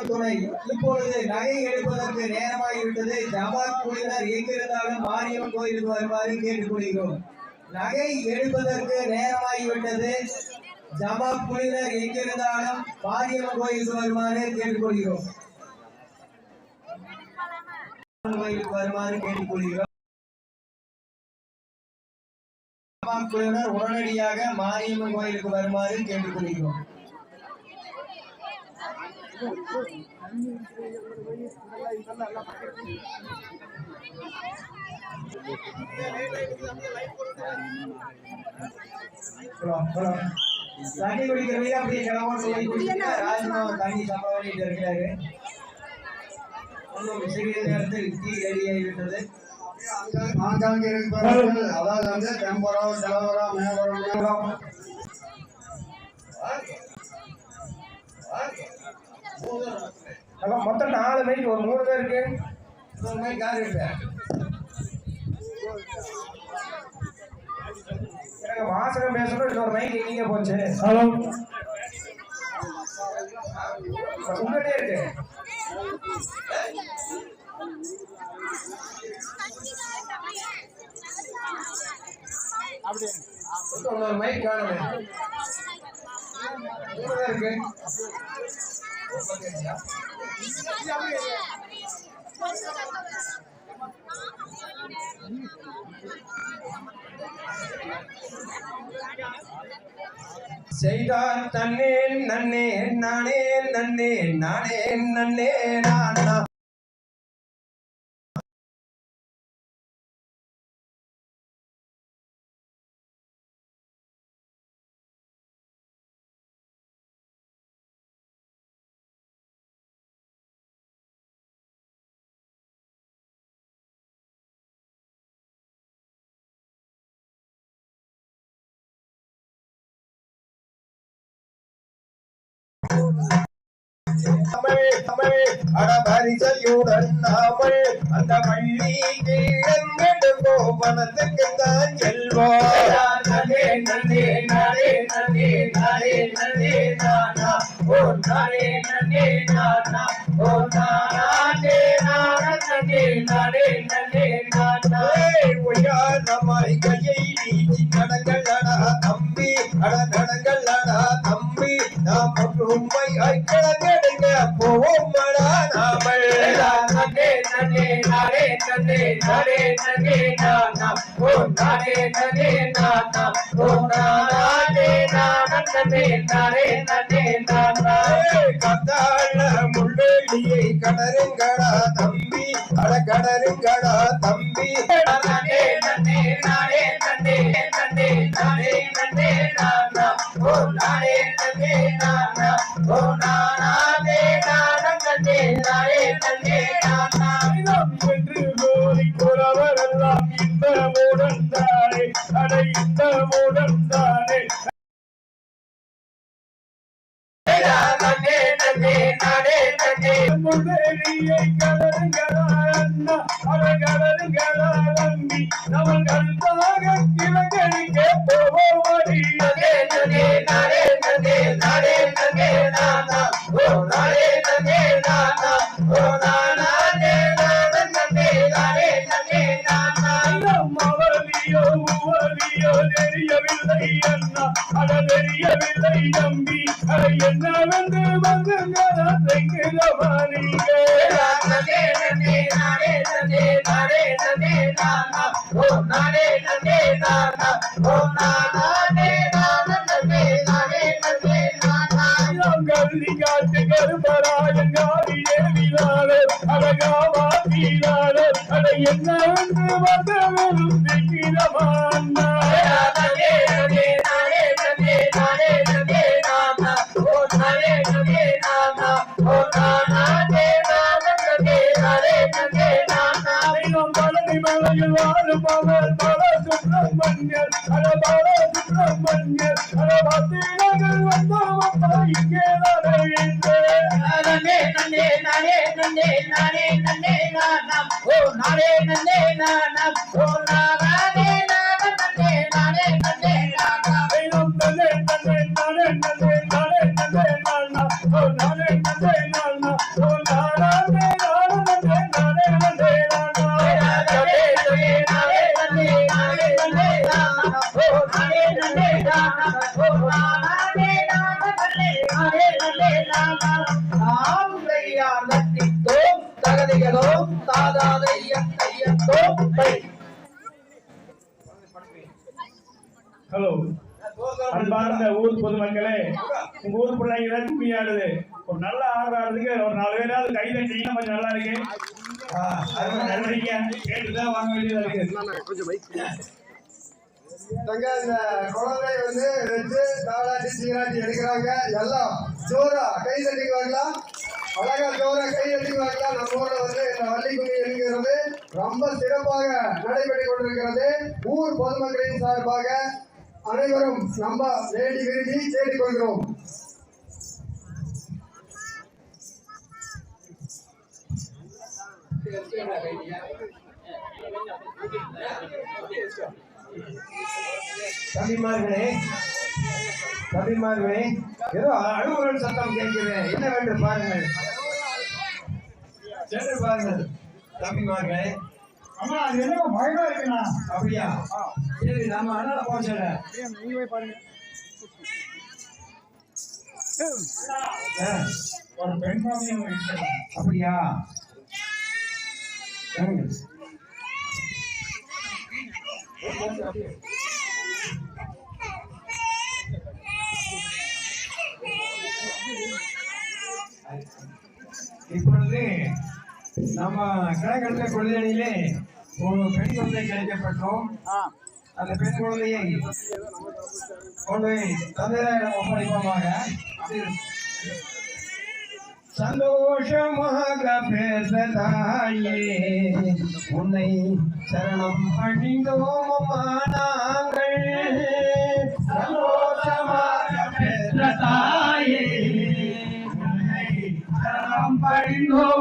துணை. இப்பொழுது நகை எடுப்பதற்கு நேரமாகிவிட்டது. ஜமாத் குழுவினர் எங்கிருந்தாலும் மாரியம் கோயிலுக்கு வருமாறு கேட்டுக்கொள்கிறோம். நகை எடுப்பதற்கு நேரமாகிவிட்டது. ஜமாத் குழுவினர் எங்கிருந்தாலும் மாரியம் கோயிலுக்கு வருமாறு கேட்டுக்கொள்கிறோம். கோயிலுக்கு வருமாறு கேட்டுக்கொள்கிறோம். ஜமாத் குழுவினர் உடனடியாக மாரியம்மன் கோயிலுக்கு வருமாறு கேட்டுக்கொள்கிறோம். தண்ணி குடிக்கிறவங்க அப்படி கிளம்ப சொல்லி குடிச்சுட்டு ராஜ்மாவன் தண்ணி சம்பளம் பண்ணிட்டு இருக்கிறாரு ஒன்றும் சிறிது நேரத்தில் டீ ரெடி ஆங்காங்கே இருப்பவர்கள் அதாவது வந்து அப்ப மொத்தம் நாலு மைக் ஒரு மூணு பேர் இருக்கு. ஒரு மாதிரி கார் இருப்பேன் எனக்கு வாசகம் பேசணும் இன்னொரு மைக் எங்கீங்க போச்சு. ஹலோ. உங்ககிட்டே இருக்கு. இன்னொரு மைக் காணுமே. மூணு இருக்கு. செய்தான் தன்னே நன்னே நானே நன்னே நானே நன்னே நானா. தமிழ் தமிழ் அடபரிசையுடன் நாமல் அந்த பள்ளி கீழங்கடு கோவனத்துக்கு தான் செல்வோம் நன்னே நன்னே நானே நன்னே நானே நன்னே நானா. ஓ நானே நன்னே நானா. ஓ நானே நானா நன்னே நானே. நன்னே நானா ஒய்யாரமாய் கையை நீட்டி நடங்களடா தம்பி. அட நடங்களடா தம்பி. நாம் உண்மை ஐக்கிழங்கெடுங்க நன்னே நானா ஓ நானே நன்னே நானா ஓ நானே நானா நன்னே நானே நன்னே நானா கத்தாழ முள்ளெலியை கடருங்கடா தம்பி அட கடருங்கடா தம்பி. நன்னே நன்னே நானே நன்னே மூடந்தானே அட இந்த மூடந்தானே கடருங்கடா அண்ணா அட கடருங்கடா தம்பி நம்ம கருத்தாக கிழங்கடிக்க போவோமடி தெரியவில்லை அண்ணா அட தெரியவில்லை தம்பி. அட என்னவென்று வந்து தெங்கிலவானீங்க நன்னே நன்னே நானே நன்னே வந்து நன்னே பழனி மலையில் வாழும் அவர் பல சுப்பிரமணியர் அட பல சுப்பிரமணியர் அட பத்திரங்கள் வந்தவப்பா இங்கே நடையின்றேன் நன்னே நன்னே நானே நன்னே நானே நன்னே நானா ஓ நானே நன்னே நானா ஓ ஹலோ. அன்பார்ந்த ஊர் பொதுமக்களே உங்க ஊர் பிள்ளைங்க கும்மி ஆடுது ஒரு நல்ல ஆடுறாருக்கு ஒரு நாலு பேராவது கை தட்டிங்கன்னா கொஞ்சம் நல்லா இருக்கு. கேட்டுதான் வாங்க வேண்டியதா இருக்கு. தங்க இந்த குழந்தை வந்து ரெண்டு தாளாட்டி சீராட்டி எடுக்கிறாங்க. எல்லாம் ஜோரா கை தட்டிக்கு வாங்கலாம் அழகா ஜோரா கை தட்டி வாங்கலாம் நம்ம ஊர்ல வந்து இந்த வள்ளிக்கும்மி எடுக்கிறது ரொம்ப சிறப்பாக நடைபெற்று கொண்டிருக்கிறது. ஊர் பொதுமக்களின் சார்பாக அனைவரும் நம்ம வேண்டி விரும்பி கேட்டுக்கொள்கிறோம். தம்பிமார்களே தம்பிமார்களே ஏதோ அழுகுரல் சத்தம் கேட்கிறேன். என்னவென்று பாருங்கள்? சென்று பாருங்கள் தம்பிமார்களே. அம்மா அது என்ன மழை இருக்குண்ணா. அப்படியா? சரி நாம அண்ணால போக சொல்ல ஒரு பெண் அப்படியா. இப்பொழுது நம்ம கிழக்கெடுத்த கொள்ளையிலே ஒரு பெண் குழந்தை கிடைக்கப்பட்டோம். அந்த பெண் குழந்தையை கொண்டு போய் தந்தையாரிடம் ஒப்படைப்போமாக. சந்தோஷமாக பேசதாயே உன்னை சரணம் அணிந்தோம் நாங்கள். சந்தோஷமாக பேசதாயே உன்னை சரணம் பணிந்தோம்